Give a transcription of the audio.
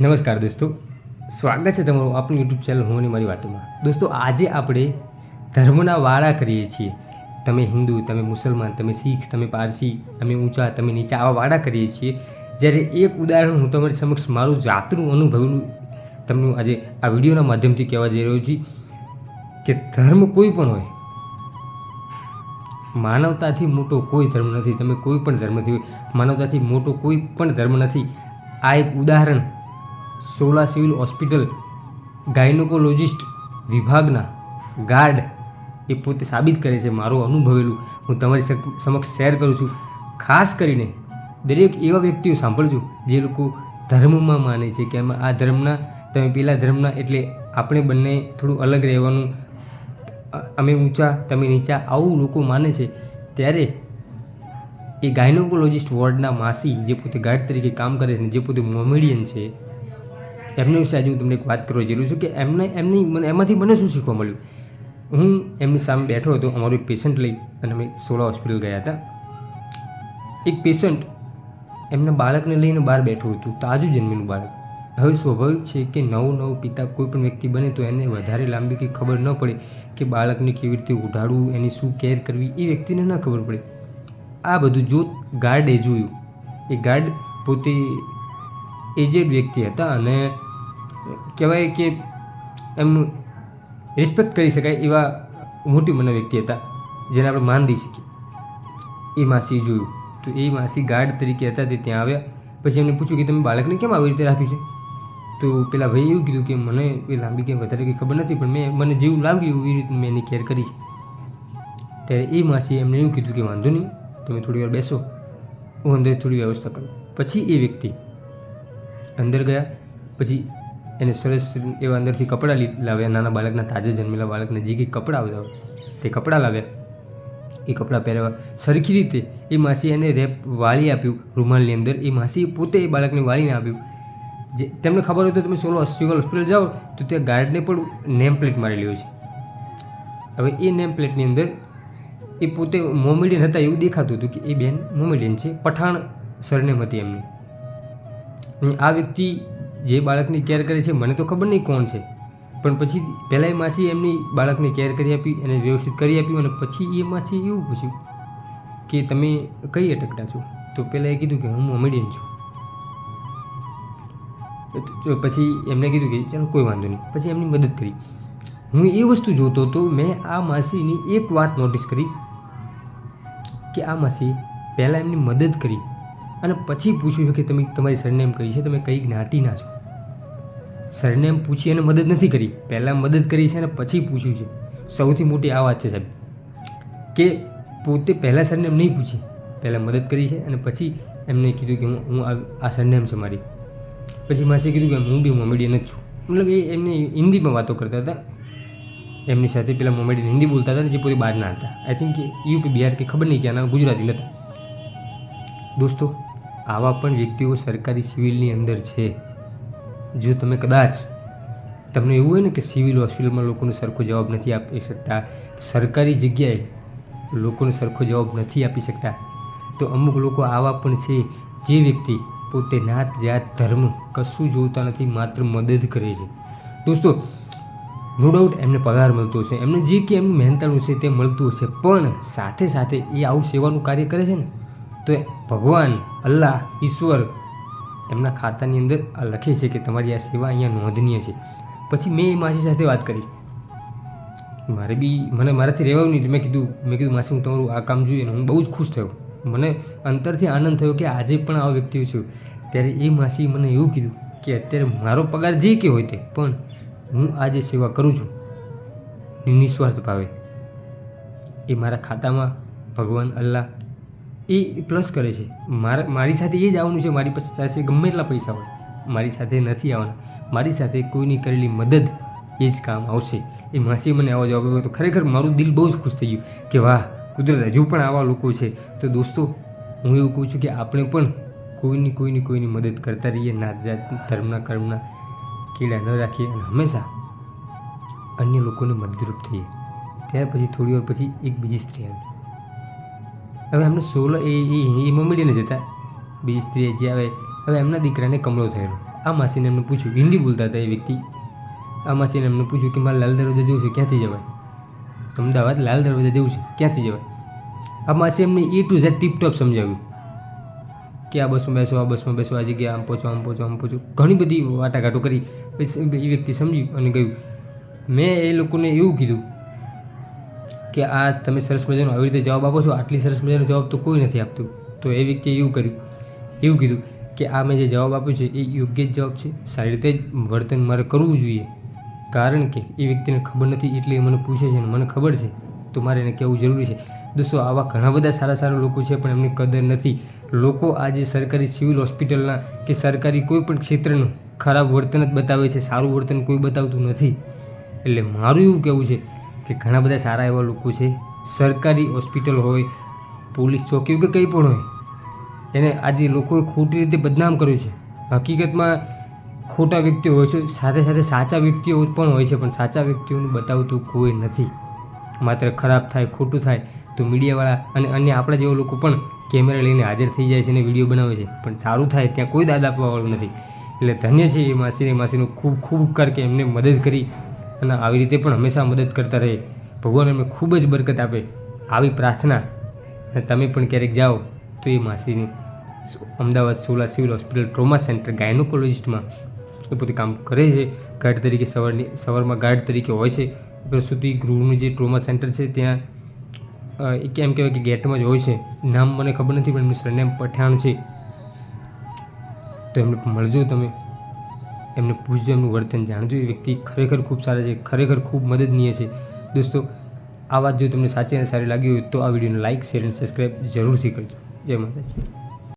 નમસ્કાર દોસ્તો. સ્વાગત છે તમારું આપણી યુટ્યુબ ચેનલ હું મારી વાતોમાં. દોસ્તો, આજે આપણે ધર્મના વાળા કરીએ છીએ. તમે હિન્દુ, તમે મુસલમાન, તમે શીખ, તમે પારસી, તમે ઊંચા, તમે નીચા આવા વાળા કરીએ છીએ. જ્યારે એક ઉદાહરણ હું તમારી સમક્ષ મારું જાતનું અનુભવેલું તમને આજે આ વિડીયોના માધ્યમથી કહેવા જઈ રહ્યો છું કે ધર્મ કોઈ પણ હોય, માનવતાથી મોટો કોઈ ધર્મ નથી. તમે કોઈ પણ ધર્મથી હોય, માનવતાથી મોટો કોઈ પણ ધર્મ નથી. આ એક ઉદાહરણ સોલા સિવિલ હોસ્પિટલ ગાયનોકોલોજિસ્ટ વિભાગના ગાર્ડ એ પોતે સાબિત કરે છે મારું અનુભવેલું. હું તમારી સમક્ષ શેર કરું છું. ખાસ કરીને દરેક એવા વ્યક્તિઓ સાંભળજો જે લોકો ધર્મમાં માને છે કે અમે આ ધર્મના, તમે પેલા ધર્મના એટલે આપણે બંને થોડું અલગ રહેવાનું. અમે ઊંચા, તમે નીચા આવું લોકો માને છે. ત્યારે એ ગાયનોકોલોજિસ્ટ વોર્ડના માસી જે પોતે ગાર્ડ તરીકે કામ કરે છે જે પોતે મોમેડિયન છે એમના વિશે આજે હું તમને એક વાત કરવા જરૂર છું કે એમને, એમની મને, એમાંથી મને શું શીખવા મળ્યું? હું એમની સામે બેઠો હતો, અમારું એક પેશન્ટ લઈ અને અમે સોળા હોસ્પિટલ ગયા હતા. એક પેશન્ટ એમના બાળકને લઈને બહાર બેઠું હતું, તાજું જન્મેલું બાળક. હવે સ્વાભાવિક છે કે નવું નવું પિતા કોઈ પણ વ્યક્તિ બને તો એને વધારે લાંબી કંઈ ખબર ન પડે કે બાળકને કેવી રીતે ઉઢાડવું એની શું કેર કરવી, એ વ્યક્તિને ન ખબર પડે. આ બધું જો ગાર્ડે જોયું, એ ગાર્ડ પોતે એજેડ વ્યક્તિ હતા અને કહેવાય કે એમનું રિસ્પેક્ટ કરી શકાય એવા મોટી મને વ્યક્તિ હતા, જેને આપણે માન દઈ શકીએ. એ માસી જોયું. તો એ માસી ગાર્ડ તરીકે હતા તે ત્યાં આવ્યા. પછી એમને પૂછ્યું કે તમે બાળકને કેમ આવી રીતે રાખ્યું છે? તો પેલા ભાઈએ એવું કીધું કે મને એ લાંબી કંઈ વધારે કંઈ ખબર નથી, પણ મેં મને જેવું લાગ્યું એવી રીતે મેં એની કેર કરી છે. ત્યારે એ માસીએ એમને એવું કીધું કે વાંધો નહીં, તમે થોડી વાર બેસો. હું અંદર થોડી વ્યવસ્થા કરું. પછી એ વ્યક્તિ અંદર ગયા. પછી એને સરસ એવા અંદરથી કપડાં લાવ્યા. નાના બાળકના તાજે જન્મેલા બાળકને જે કંઈ કપડાં આવતા તે કપડાં લાવ્યા. એ કપડાં પહેરવા. સરખી રીતે એ માસી એને રેપ વાળી આપ્યું રૂમાલની અંદર. એ માસી પોતે એ બાળકને વાળીને આપ્યું. જે, તેમને ખબર હોય તો તમે સોલો સિવિલ હોસ્પિટલ જાઓ, તો ત્યાં ગાર્ડને પણ નેમ પ્લેટ મારેલી હોય છે. હવે એ નેમ પ્લેટની અંદર એ પોતે મોમેડિયન હતા એવું દેખાતું હતું કે એ બેન મોમેડિયન છે. પઠાણ સરનેમ હતી એમની. આ વ્યક્તિ જે બાળકની કેર કરે છે, મને તો ખબર નહીં કોણ છે. પણ પછી પહેલાં એ માસી એમની બાળકની કેર કરી આપી અને વ્યવસ્થિત કરી આપ્યું અને પછી એ માસી એવું પૂછ્યું કે તમે કઈ અટકડા છો? તો પહેલાં એ કીધું કે હું મોમેડિયન છું. પછી એમણે કીધું કે ચાલો કોઈ વાંધો નહીં. પછી એમની મદદ કરી. હું એ વસ્તુ જોતો તો મેં આ માસીની એક વાત નોટિસ કરી કે આ માસી પહેલાં એમની મદદ કરી અને પછી પૂછ્યું કે તમે તમારી સરનેમ કઈ છે? તમે કઈ જ્ઞાતિના છો? સરનેમ પૂછી અને મદદ નથી કરી. પહેલાં મદદ કરી છે અને પછી પૂછ્યું છે. સૌથી મોટી આ વાત છે સાહેબ, કે પોતે પહેલાં સરનેમ નહીં પૂછી. પહેલાં મદદ કરી છે અને પછી એમને કીધું કે હું હું આ- સરનેમ છે મારી. પછી માસીએ કીધું કે હું બી મોમેડિયન જ છું. મતલબ એ એમની હિન્દીમાં વાતો કરતા હતા. એમની સાથે પેલા મોમેડિયન હિન્દી બોલતા હતા ને જે પોતે બહારના હતા. આઈ થિંક યુપી બિહાર કે ખબર નહીં ક્યાંના, ગુજરાતી નહોતા દોસ્તો, આવા પણ વ્યક્તિઓ સરકારી સિવિલની અંદર છે. જો તમે કદાચ તમને એવું હોય ને કે સિવિલ હોસ્પિટલમાં લોકોને સરખો જવાબ નથી આપી શકતા, સરકારી જગ્યાએ લોકોને સરખો જવાબ નથી આપી શકતા, તો અમુક લોકો આવા પણ છે જે વ્યક્તિ પોતે નાત જાત ધર્મ કશું જોતા નથી, માત્ર મદદ કરે છે. દોસ્તો નો ડાઉટ એમને પગાર મળતો હશે, એમને જે કે એમનું મહેનતાણું છે તે મળતું હશે, પણ સાથે સાથે એ આવું સેવાનું કાર્ય કરે છે ને, તો ભગવાન, અલ્લાહ, ઈશ્વર એમના ખાતાની અંદર આ લખે છે કે તમારી આ સેવા અહીંયા નોંધનીય છે. પછી મેં એ માસી સાથે વાત કરી. મારે બી, મને મારાથી રહેવાનું નહીં મેં કીધું મેં કીધું, માસી, હું તમારું આ કામ જોઈએ હું બહુ જ ખુશ થયો. મને અંતરથી આનંદ થયો કે આજે પણ આવા વ્યક્તિઓ છું. ત્યારે એ માસી મને એવું કીધું કે અત્યારે મારો પગાર જે કે હોય તે, પણ હું આ જે સેવા કરું છું, નિસ્વાર્થ ભાવે. એ મારા ખાતામાં ભગવાન અલ્લાહ એ પ્લસ કરે છે. મારા, મારી સાથે એ જ આવવાનું છે. મારી પાસે ગમે એટલા પૈસા હોય, મારી સાથે નથી આવવાના. મારી સાથે કોઈની કરેલી મદદ એ જ કામ આવશે. એ માસી મને આવો જવાબ આપ્યો તો ખરેખર મારું દિલ બહુ જ ખુશ થઈ ગયું કે વાહ, કુદરત હજુ પણ આવા લોકો છે. તો દોસ્તો, હું એવું કહું છું કે આપણે પણ કોઈની કોઈની કોઈની મદદ કરતા રહીએ નાત જાત ધર્મના કર્મના કીડા ન રાખીએ અને હંમેશા અન્ય લોકોને મદદરૂપ થઈએ. ત્યાર પછી થોડી વાર પછી એક બીજી સ્ત્રી આવી. હવે એમને સોળ એ એ એ મોમેડિયન જતા. બીજી સ્ત્રી જે આવે. હવે એમના દીકરાને કમળો થયેલો. આ માસીને એમને પૂછ્યું, હિન્દી બોલતા હતા એ વ્યક્તિ? આ માસીને એમને પૂછ્યું કે, મારે લાલ દરવાજા જવું છે, ક્યાંથી જવાય? અમદાવાદ લાલ દરવાજા જવું છે, ક્યાંથી જવાય? આ માસી એમને A to Z tip top સમજાવ્યું કે, આ બસમાં બેસો, આ બસમાં બેસો, આ જગ્યાએ આમ પહોંચો આમ પહોંચો આમ પહોંચો. ઘણી બધી વાટાઘાટો કરી. એ વ્યક્તિ સમજ્યું અને ગયું મેં એ લોકોને એવું કીધું કે આ તમે સરસ મજાનો આવી રીતે જવાબ આપો છો, આટલી સરસ મજાનો જવાબ તો કોઈ નથી આપતું. તો એ વ્યક્તિએ એવું કર્યું, એવું કીધું કે આ મેં જે જવાબ આપ્યો છે એ યોગ્ય જ જવાબ છે. સારી રીતે જ વર્તન મારે કરવું જોઈએ. કારણ કે એ વ્યક્તિને ખબર નથી એટલે એ મને પૂછે છે અને મને ખબર છે. તો મારે એને કહેવું જરૂરી છે. દોસ્તો, આવા ઘણા બધા સારા સારા લોકો છે પણ એમની કદર નથી. લોકો આજે સરકારી સિવિલ હોસ્પિટલના કે સરકારી કોઈ પણ ક્ષેત્રનું ખરાબ વર્તન જ બતાવે છે, સારું વર્તન કોઈ બતાવતું નથી. એટલે મારું એવું કહેવું છે કે ઘણા બધા સારા એવા લોકો છે. સરકારી હોસ્પિટલ હોય, પોલીસ ચોકી કે કંઈ પણ હોય, એને આજે લોકોએ ખોટી રીતે બદનામ કર્યું છે. હકીકતમાં ખોટા વ્યક્તિઓ હોય છે, સાથે સાથે સાચા વ્યક્તિઓ પણ હોય છે, પણ સાચા વ્યક્તિઓને બતાવતું કોઈ નથી. માત્ર ખરાબ થાય, ખોટું થાય, તો મીડિયાવાળા અને અન્ય આપણા જેવા લોકો પણ કેમેરા લઈને હાજર થઈ જાય છે અને વીડિયો બનાવે છે. પણ સારું થાય ત્યાં કોઈ દાદ આપવાવાળું નથી. એટલે ધન્ય છે એ માસીને, માસીનો ખૂબ ખૂબ ઉપકાર કે એમને મદદ કરી અને આવી રીતે પણ હંમેશા મદદ કરતા રહે ભગવાન એમને ખૂબ જ બરકત આપે આવી પ્રાર્થના. અને તમે પણ ક્યારેક જાઓ તો એ માસીની Ahmedabad Sola civil hospital trauma centre ગાયનોકોલોજિસ્ટમાં. એ પોતે કામ કરે છે. ગાર્ડ તરીકે સવારની સવારમાં ગાર્ડ તરીકે હોય છે. પ્રસૂતિ ગૃહનું જે ટ્રોમા સેન્ટર છે ત્યાં એ કેમ કહેવાય કે ગેટમાં જ હોય છે. નામ મને ખબર નથી, પણ એમનું સરનેમ પઠાણ છે. તો એમને મળજો તમે. એમને પૂછજો વર્તન જાણજો. એ વ્યક્તિ ખરેખર ખૂબ સારા છે, ખરેખર ખૂબ મદદનીય છે. દોસ્તો, આ વાત જો તમને સાચી અને સારી લાગી હોય તો આ વિડીયોને લાઇક શેર અને સબસ્ક્રાઈબ જરૂરથી કરજો. જય માતાજી.